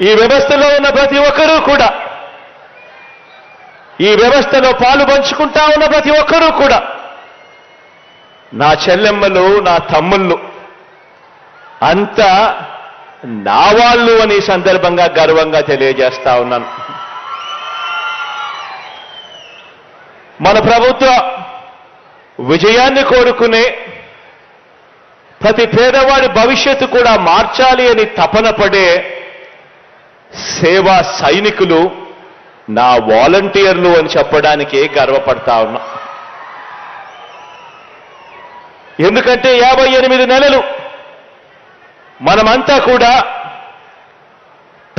ఈ వ్యవస్థలో ఉన్న ప్రతి ఒక్కరూ కూడా ఈ వ్యవస్థలో పాలు పంచుకుంటా ఉన్న ప్రతి ఒక్కరూ కూడా నా చెల్లెమ్మలు నా తమ్ముళ్ళు అంతా నా వాళ్ళు అని సందర్భంగా గర్వంగా తెలియజేస్తా ఉన్నాను. మన ప్రభుత్వ విజయాన్ని కోరుకునే ప్రతి పేదవాడి భవిష్యత్తు కూడా మార్చాలి అని తపన పడే సేవా సైనికులు నా వాలంటీర్లు అని చెప్పడానికి గర్వపడతా ఉన్నా. ఎందుకంటే యాభై ఎనిమిది నెలలు మనమంతా కూడా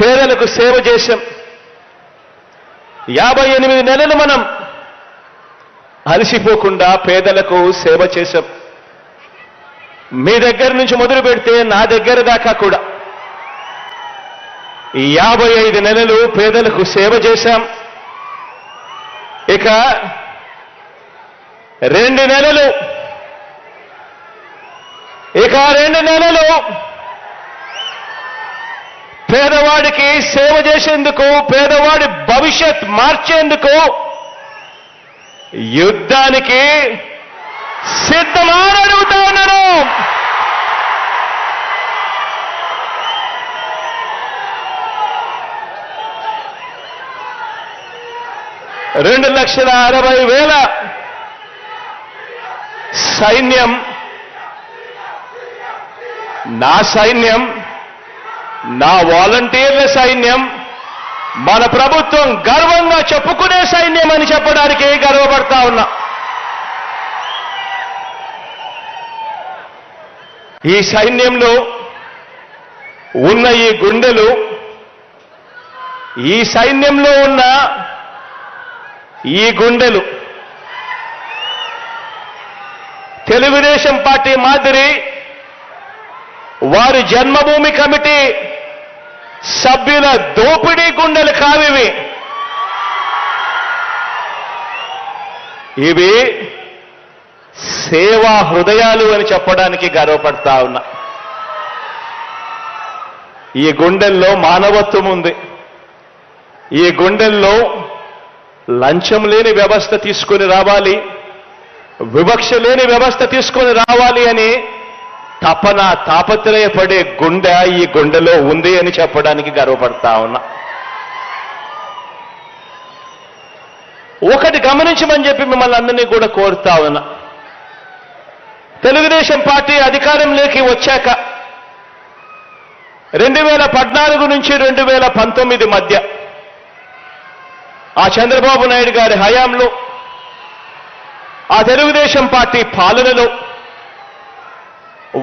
పేదలకు సేవ చేశాం. యాభై ఎనిమిది నెలలు మనం అలసిపోకుండా పేదలకు సేవ చేశాం. మీ దగ్గర నుంచి మొదలు పెడితే నా దగ్గర దాకా కూడా. యాభై ఐదు నెలలు పేదలకు సేవ చేశాం. ఇక రెండు నెలలు ఇక రెండు నెలలు పేదవాడికి సేవ చేసేందుకు పేదవాడి భవిష్యత్ మార్చేందుకు యుద్ధానికి సిద్ధమా అడుగుతా ఉన్నాను రెండు లక్షల అరవై వేల సైన్యం నా సైన్యం నా వాలంటీర్ల సైన్యం మన ప్రభుత్వం గర్వంగా చెప్పుకునే సైన్యం అని చెప్పడానికి గర్వపడతా ఉన్నా. ఈ సైన్యంలో ఉన్న ఈ గుండెలు ఈ సైన్యంలో ఉన్న ఈ గుండెలు. తెలుగుదేశం పార్టీ మాదిరి వారి జన్మభూమి కమిటీ సభ్యుల దోపిడీ గుండెలు కావివి. ఇవి సేవా హృదయాలు అని చెప్పడానికి గర్వపడతా ఉన్నా. ఈ గుండెల్లో మానవత్వం ఉంది. ఈ గుండెల్లో లంచం లేని వ్యవస్థ తీసుకొని రావాలి వివక్ష లేని వ్యవస్థ తీసుకొని రావాలి అని తపన తాపత్రయపడే గుండె ఈ గుండెలో ఉంది అని చెప్పడానికి గర్వపడతా ఉన్నా. ఒకటి గమనించమని చెప్పి మిమ్మల్ని అందరినీ కూడా కోరుతా ఉన్నా. తెలుగుదేశం పార్టీ అధికారంలోకి వచ్చాక రెండు వేల పద్నాలుగు నుంచి రెండు వేల పంతొమ్మిది మధ్య ఆ చంద్రబాబు నాయుడు గారి హయాంలో ఆ తెలుగుదేశం పార్టీ పాలనలో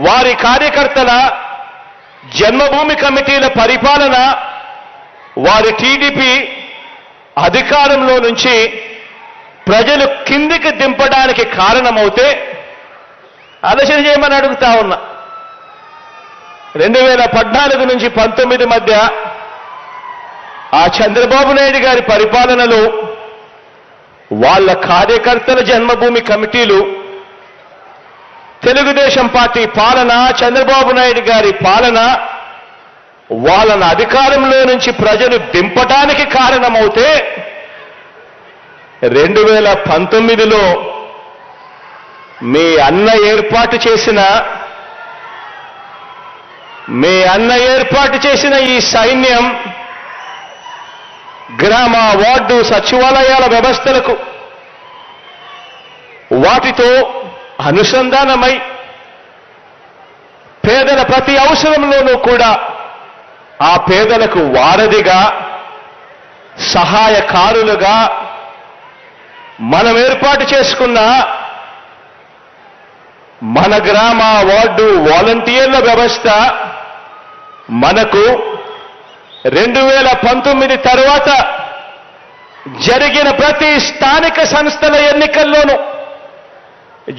వారి కార్యకర్తల జన్మభూమి కమిటీల పరిపాలన వారి టీడీపీ అధికారంలో నుంచి ప్రజలు కిందికి దింపడానికి కారణమవుతే ఆలోచన చేయమని అడుగుతా ఉన్నా. రెండు వేల పద్నాలుగు నుంచి పంతొమ్మిది మధ్య ఆ చంద్రబాబు నాయుడు గారి పరిపాలనలో వాళ్ళ కార్యకర్తల జన్మభూమి కమిటీలు తెలుగుదేశం పార్టీ పాలన చంద్రబాబు నాయుడు గారి పాలన వాళ్ళను అధికారంలో నుంచి ప్రజలు దింపటానికి కారణమవుతే రెండు వేల పంతొమ్మిదిలో మీ అన్న ఏర్పాటు చేసిన మీ అన్న ఏర్పాటు చేసిన ఈ సైన్యం గ్రామ వార్డు సచివాలయాల వ్యవస్థలకు వాటితో అనుసంధానమై పేదల ప్రతి అవసరంలోనూ కూడా ఆ పేదలకు వారధిగా సహాయకారులుగా మనం ఏర్పాటు చేసుకున్న మన గ్రామ వార్డు వాలంటీర్ల వ్యవస్థ మనకు రెండు వేల పంతొమ్మిది తర్వాత జరిగిన ప్రతి స్థానిక సంస్థల ఎన్నికల్లోనూ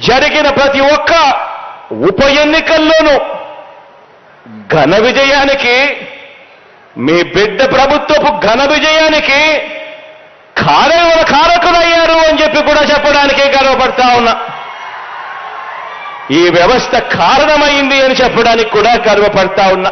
జరిగిన ప్రతి ఒక్క ఉప ఎన్నికల్లోనూ ఘన విజయానికి మీ బిడ్డ ప్రభుత్వపు ఘన విజయానికి కారణ కారకులయ్యారు అని చెప్పి కూడా చెప్పడానికి గర్వపడతా ఉన్నా. ఈ వ్యవస్థ కారణమైంది అని చెప్పడానికి కూడా గర్వపడతా ఉన్నా.